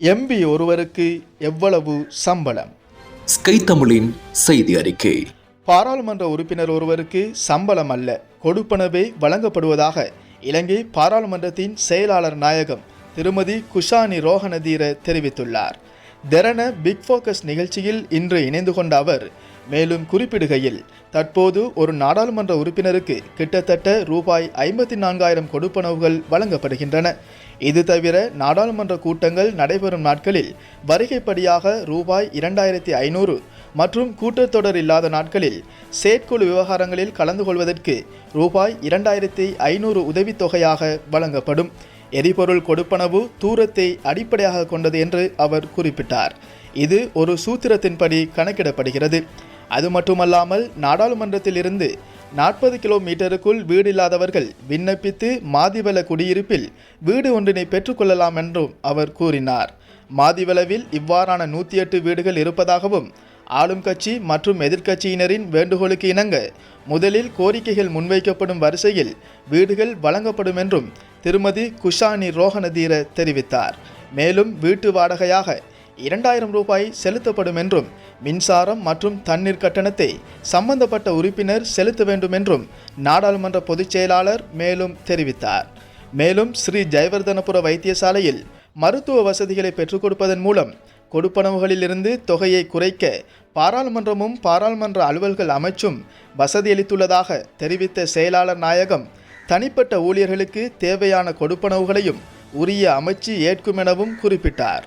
MP ஒருவருக்கு எவ்வளவு சம்பளம்? ஸ்கை தமிழின் செய்தி அறிக்கை. பாராளுமன்ற உறுப்பினர் ஒருவருக்கு சம்பளம் அல்ல கொடுப்பனவே வழங்கப்படுவதாக இலங்கை பாராளுமன்றத்தின் செயலாளர் நாயகம் திருமதி குஷானி ரோஹனதீர தெரிவித்துள்ளார். தெரன பிக் ஃபோக்கஸ் நிகழ்ச்சியில் இன்று இணைந்து கொண்ட அவர் மேலும் குறிப்பிடுகையில் தற்போது ஒரு நாடாளுமன்ற உறுப்பினருக்கு கிட்டத்தட்ட ரூபாய் ஐம்பத்தி நான்காயிரம் கொடுப்பனவுகள் வழங்கப்படுகின்றன. இது தவிர நாடாளுமன்ற கூட்டங்கள் நடைபெறும் நாட்களில் வருகைப்படியாக ரூபாய் இரண்டாயிரத்தி ஐநூறு மற்றும் கூட்டத்தொடர் இல்லாத நாட்களில் செயற்குழு விவகாரங்களில் கலந்து கொள்வதற்கு ரூபாய் இரண்டாயிரத்தி ஐநூறு உதவித்தொகையாக வழங்கப்படும். எரிபொருள் கொடுப்பனவு தூரத்தை அடிப்படையாக கொண்டது என்று அவர் குறிப்பிட்டார். இது ஒரு சூத்திரத்தின்படி கணக்கிடப்படுகிறது. அது மட்டுமல்லாமல் நாடாளுமன்றத்தில் இருந்து நாற்பது கிலோமீட்டருக்குள் வீடு இல்லாதவர்கள் விண்ணப்பித்து மாதிவள குடியிருப்பில் வீடு ஒன்றினை பெற்றுக்கொள்ளலாம் என்றும் அவர் கூறினார். மாதிவளவில் இவ்வாறான நூற்றி எட்டு வீடுகள் இருப்பதாகவும் ஆளும் கட்சி மற்றும் எதிர்க்கட்சியினரின் வேண்டுகோளுக்கு இணங்க முதலில் கோரிக்கைகள் முன்வைக்கப்படும் வரிசையில் வீடுகள் வழங்கப்படும் என்றும் திருமதி குஷானி ரோஹனதீர தெரிவித்தார். மேலும் வீட்டு வாடகையாக இரண்டாயிரம் ரூபாய் செலுத்தப்படும் என்றும் மின்சாரம் மற்றும் தண்ணீர் கட்டணத்தை சம்பந்தப்பட்ட உறுப்பினர் செலுத்த வேண்டும் என்றும் நாடாளுமன்ற பொதுச் செயலாளர் மேலும் தெரிவித்தார். மேலும் ஸ்ரீ ஜெயவர்தனபுர வைத்தியசாலையில் மருத்துவ வசதிகளை பெற்றுக் கொடுப்பதன் மூலம் கொடுப்பனவுகளிலிருந்து தொகையை குறைக்க பாராளுமன்றமும் பாராளுமன்ற அலுவல்கள் அமைச்சும் வசதியளித்துள்ளதாக தெரிவித்த செயலாளர் நாயகம் தனிப்பட்ட ஊழியர்களுக்கு தேவையான கொடுப்பனவுகளையும் உரிய அமைச்சு ஏற்கும் எனவும் குறிப்பிட்டார்.